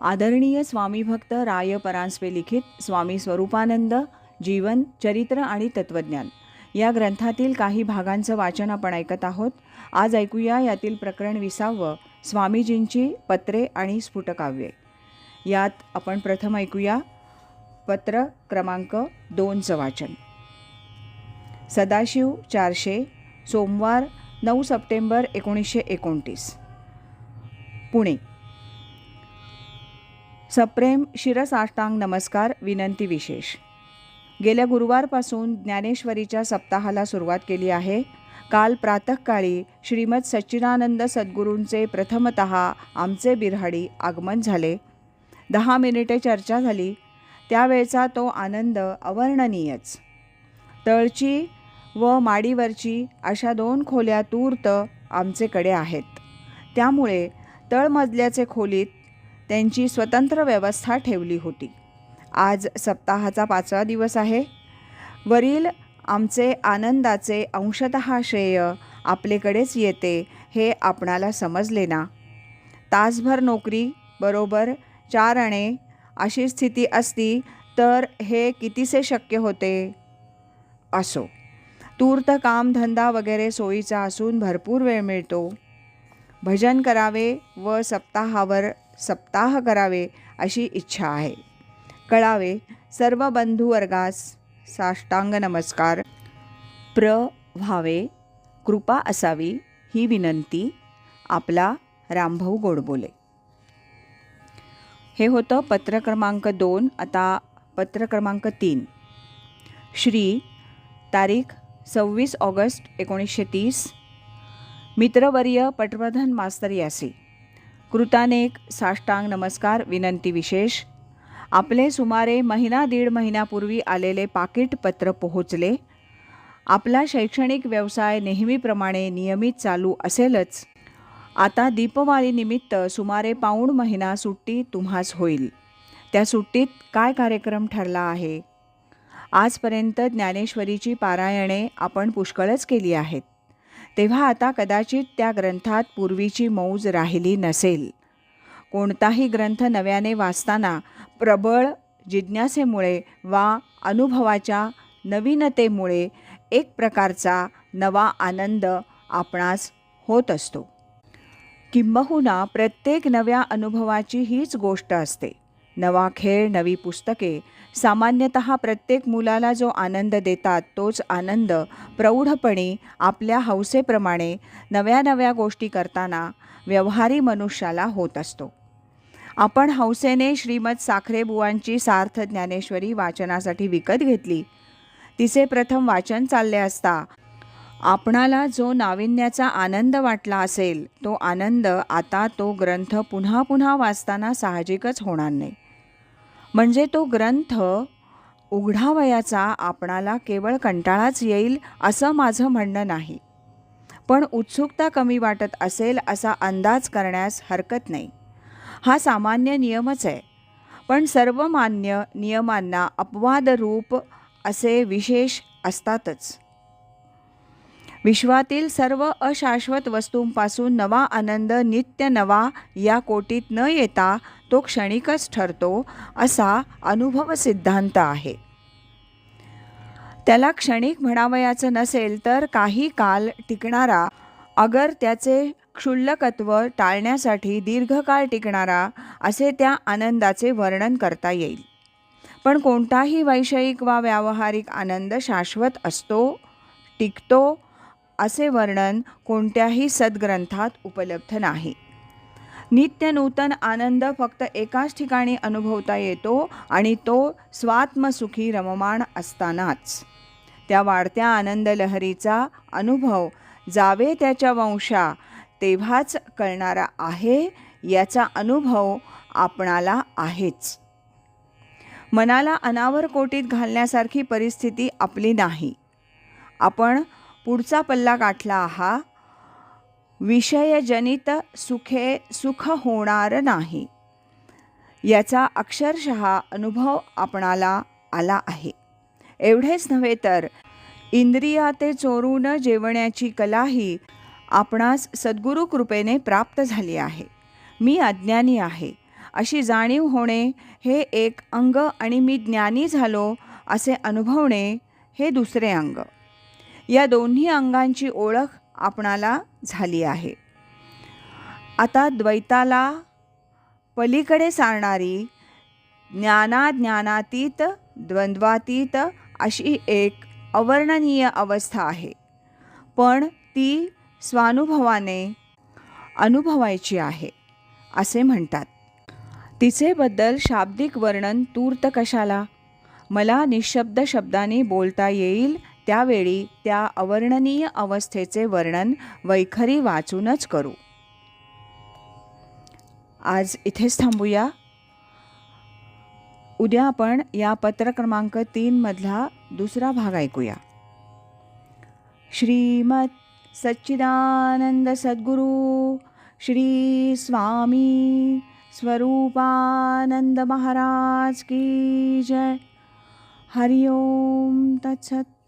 आदरणीय स्वामी भक्त राय परांजपे लिखित स्वामी स्वरूपानंद जीवन चरित्र आणि तत्वज्ञान. या ग्रंथातील काही भागांचं वाचन आपण ऐकत आहोत. आज ऐकूया यातील प्रकरण विसावं स्वामीजींची पत्रे आणि स्फुटकाव्ये. यात आपण प्रथम ऐकूया पत्र क्रमांक दोनचं वाचन. सदाशिव चारशे सोमवार नऊ सप्टेंबर एकोणीसशे एकोणतीस. पुणे. सप्रेम शिरसाष्टांग नमस्कार विनंती विशेष. गेल्या गुरुवारपासून ज्ञानेश्वरीच्या सप्ताहाला सुरुवात केली आहे. काल प्रातःकाळी श्रीमद सच्चिदानंद सद्गुरूंचे प्रथमत आमचे बिरहाडी आगमन झाले. दहा मिनिटे चर्चा झाली. त्यावेळचा तो आनंद अवर्णनीयच. तळची व माडीवरची अशा दोन खोल्या तूर्त आमचेकडे आहेत. त्यामुळे तळमजल्याचे खोलीत त्यांची स्वतंत्र व्यवस्था ठेवली होती. आज सप्ताहाचा पाचवा दिवस आहे. वरील आमचे आनंदाचे अंशत श्रेय आपलेकडेच येते हे आपणाला समजले ना? तासभर नोकरी बरोबर चार आणे अशी स्थिती असती तर हे कितीसे शक्य होते? असो. तूर्त कामधंदा वगैरे सोयीचा असून भरपूर वेळ मिळतो. भजन करावे व सप्ताहावर सप्ताह करावे अशी इच्छा आहे. कळावे सर्व बंधुवर्गास साष्टांग नमस्कार. प्र. व्हावे कृपा असावी ही विनंती आपला रामभाऊ गोडबोले. हे होतं पत्र क्रमांक दोन आता पत्र क्रमांक तीन. श्री. तारीख सव्वीस ऑगस्ट एकोणीसशे तीस. मित्रवर्य पटवर्धन मास्तर यासी. कृतानेक साष्टांग नमस्कार विनंती विशेष. आपले सुमारे महिना दीड महिन्यापूर्वी आलेले पाकिट पत्र पोहोचले. आपला शैक्षणिक व्यवसाय नेहमीप्रमाणे नियमित चालू असेलच. आता दीपवाळीनिमित्त सुमारे पाऊण महिना सुट्टी तुम्हास होईल. त्या सुट्टीत काय कार्यक्रम ठरला आहे? आजपर्यंत ज्ञानेश्वरीची पारायणे आपण पुष्कळच केली आहेत. तेव्हा आता कदाचित त्या ग्रंथात पूर्वीची मौज राहिली नसेल. कोणताही ग्रंथ नव्याने वाचताना प्रबळ जिज्ञासेमुळे वा अनुभवाच्या नवीनतेमुळे एक प्रकारचा नवा आनंद आपणास होत असतो. किंबहुना प्रत्येक नव्या अनुभवाची हीच गोष्ट असते. नवा खेळ नवी पुस्तके. सामान्यतः प्रत्येक मुलाला जो आनंद देतात तोच आनंद प्रौढपणी आपल्या हौसेप्रमाणे नव्या नव्या गोष्टी करताना व्यवहारी मनुष्याला होत असतो. आपण हौसेने श्रीमद साखरेबुवांची सार्थ ज्ञानेश्वरी वाचनासाठी विकत घेतली. तिचे प्रथम वाचन चालले असता आपणाला जो नाविन्याचा आनंद वाटला असेल तो आनंद आता तो ग्रंथ पुन्हा पुन्हा वाचताना साहजिकच होणार नाही. म्हणजे तो ग्रंथ उघडावयाचा आपणाला केवळ कंटाळाच येईल असं माझं म्हणणं नाही. पण उत्सुकता कमी वाटत असेल असा अंदाज करण्यास हरकत नाही. हा सामान्य नियमच आहे. पण सर्वमान्य नियमांना अपवादरूप असे विशेष असतातच. विश्वातील सर्व अशाश्वत वस्तूंपासून नवा आनंद नित्य नवा या कोटीत न येता तो क्षणिकच ठरतो असा अनुभव सिद्धांत आहे. त्याला क्षणिक म्हणावयाचं नसेल तर काही काल टिकणारा अगर त्याचे क्षुल्लकत्व टाळण्यासाठी दीर्घकाळ टिकणारा असे त्या आनंदाचे वर्णन करता येईल. पण कोणताही वैषयिक वा व्यावहारिक आनंद शाश्वत असतो टिकतो असे वर्णन कोणत्याही सद्ग्रंथात उपलब्ध नाही. नित्य नूतन आनंद फक्त एकाच ठिकाणी अनुभवता येतो आणि तो स्वात्मसुखी रममाण असतानाच. त्या वाढत्या आनंद लहरीचा अनुभव जावे त्याच्या वंशा तेव्हाच कळणारा आहे याचा अनुभव आपणाला आहेच. मनाला अनावर कोटीत घालण्यासारखी परिस्थिती आपली नाही. आपण पुढचा पल्ला गाठला हा विषयजनित सुखे सुख होणार नाही. याचा अक्षरशः अनुभव आपणाला आला आहे. एवढेच नव्हे तर इंद्रियाते चोरून जेवण्याची कलाही आपणास सद्गुरू कृपेने प्राप्त झाली आहे. मी अज्ञानी आहे. अशी जाणीव होणे हे एक अंग आणि मी ज्ञानी झालो असे अनुभवणे हे दुसरे अंग. या दोन्ही अंगांची ओळख आपणाला झाली आहे. आता द्वैताला पलीकडे सारणारी ज्ञानाज्ञानातीत द्वंद्वातीत अशी एक अवर्णनीय अवस्था आहे. पण ती स्वानुभवाने अनुभवायची आहे असे म्हणतात. तिचेबद्दल शाब्दिक वर्णन तूर्त कशाला? मला निशब्द शब्दाने बोलता येईल त्यावेळी त्या अवर्णनीय अवस्थेचे वर्णन वैखरी वाचूनच करू. आज इथेच थांबूया. उद्या आपण या पत्र क्रमांक तीनमधला दुसरा भाग ऐकूया. श्रीमत सच्चिदानंद सद्गुरु श्री स्वामी स्वरूपानंद महाराज की जय. हरिओम तत्सत